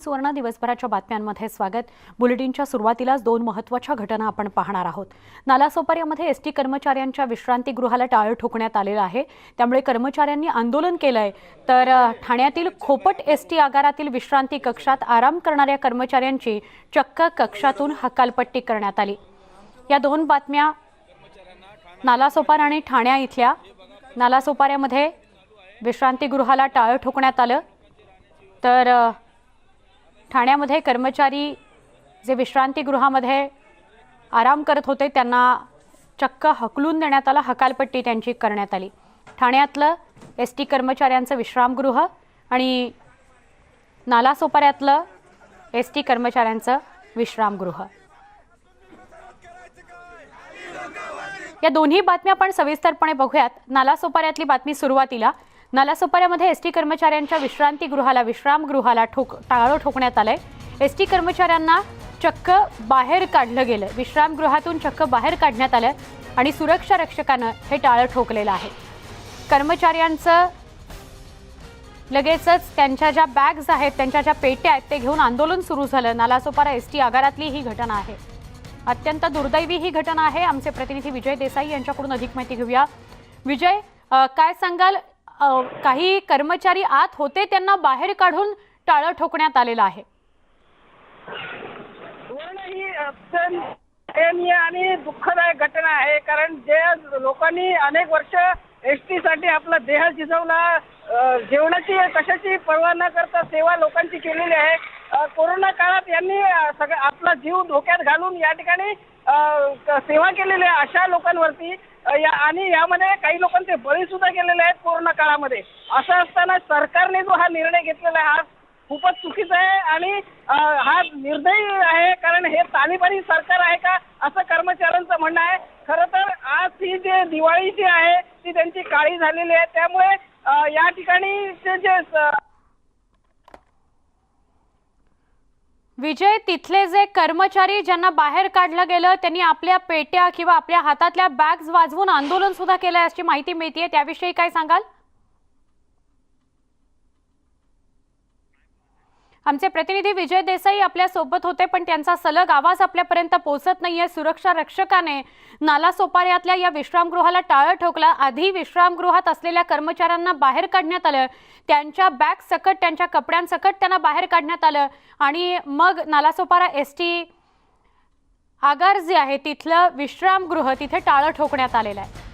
सुवर्ण दिवसभराच्या बातम्यांमध्ये स्वागत. बुलेटिनच्या सुरुवातीलाच दोन महत्त्वाच्या घटना आपण पाहणार आहोत. नालासोपाऱ्यामध्ये एस टी कर्मचाऱ्यांच्या विश्रांतीगृहाला टाळं ठोकण्यात आलेलं आहे. त्यामुळे कर्मचाऱ्यांनी आंदोलन केलंय. तर ठाण्यातील खोपट एस टी आगारातील विश्रांती कक्षात आराम करणाऱ्या कर्मचाऱ्यांची चक्क कक्षातून हकालपट्टी करण्यात आली. या दोन बातम्या नालासोपार आणि ठाण्या इथल्या. नालासोपाऱ्यामध्ये विश्रांतीगृहाला टाळं ठोकण्यात आलं. तर ठाण्यामध्ये कर्मचारी जे विश्रांतीगृहामध्ये आराम करत होते त्यांना चक्क हकलून देण्यात आला हकालपट्टी त्यांची करण्यात आली. ठाण्यातलं एस टी कर्मचाऱ्यांचं विश्रामगृह आणि नालासोपाऱ्यातलं एस टी कर्मचाऱ्यांचं विश्रामगृह. या दोन्ही बातम्या आपण सविस्तरपणे बघूयात. नालासोपाऱ्यातली बातमी सुरुवातीला. नालासोपाऱ्यामध्ये एस टी कर्मचाऱ्यांच्या विश्रांतीगृहाला विश्रामगृहाला ठोक टाळं ठोकण्यात आलंय. एस टी कर्मचाऱ्यांना चक्क बाहेर काढलं गेलं. विश्रामगृहातून चक्क बाहेर काढण्यात आलं आणि सुरक्षा रक्षकानं हे टाळं ठोकलेलं आहे. कर्मचाऱ्यांचं लगेचच त्यांच्या ज्या बॅग्स आहेत त्यांच्या ज्या पेट्या आहेत ते घेऊन आंदोलन सुरू झालं. नालासोपारा एस टी आगारातली ही घटना आहे. अत्यंत दुर्दैवी ही घटना आहे. आमचे प्रतिनिधी विजय देसाई यांच्याकडून अधिक माहिती घेऊया. विजय काय सांगाल? काही कर्मचारी आत होते त्यांना बाहेर काढून टाळं ठोकण्यात आलेलं आहे. आणि दुःखदायक घटना आहे कारण जे लोकांनी अनेक वर्ष एस टी साठी आपला देह झिजवला जेवणाची कशाची पर्वा न करता सेवा लोकांची केलेली आहे. कोरोना काळात यांनी सगळं आपला जीव धोक्यात घालून या ठिकाणी सेवा केलेली आहे अशा लोकांवरती. या आणि यामध्ये काही लोकांचे बळी सुद्धा गेलेले आहेत कोरोना काळामध्ये. असं असताना सरकारने जो हा निर्णय घेतलेला आहे हा खूपच चुकीचा आहे आणि हा निर्दयी आहे कारण हे तालिबानी सरकार आहे का असं कर्मचाऱ्यांचं म्हणणं आहे. खरं तर आज ही जे दिवाळी जी आहे ती त्यांची काळी झालेली आहे. त्यामुळे या ठिकाणी ते जे विजय तिथले जे कर्मचारी ज्यांना बाहेर काढलं गेलं त्यांनी आपल्या पेट्या किंवा आपल्या हातातल्या बॅग्स वाजवून आंदोलन सुद्धा केलं याची माहिती मिळते त्याविषयी काय सांगाल? आमचे प्रतिनिधी विजय देसाई आपल्यासोबत होते पण त्यांचा सलग आवाज आपल्यापर्यंत पोहोचत नाहीये. सुरक्षा रक्षकाने नाला सोपाऱ्यातल्या या विश्रामगृहाला टाळं ठोकला. आधी विश्रामगृहात असलेल्या कर्मचाऱ्यांना बाहेर काढण्यात आलं. त्यांच्या बॅग सकट त्यांच्या कपड्यांसकट त्यांना बाहेर काढण्यात आलं. आणि मग नालासोपारा एस टी आगार जे आहे. तिथलं विश्रामगृह तिथे टाळं ठोकण्यात आलेलं आहे.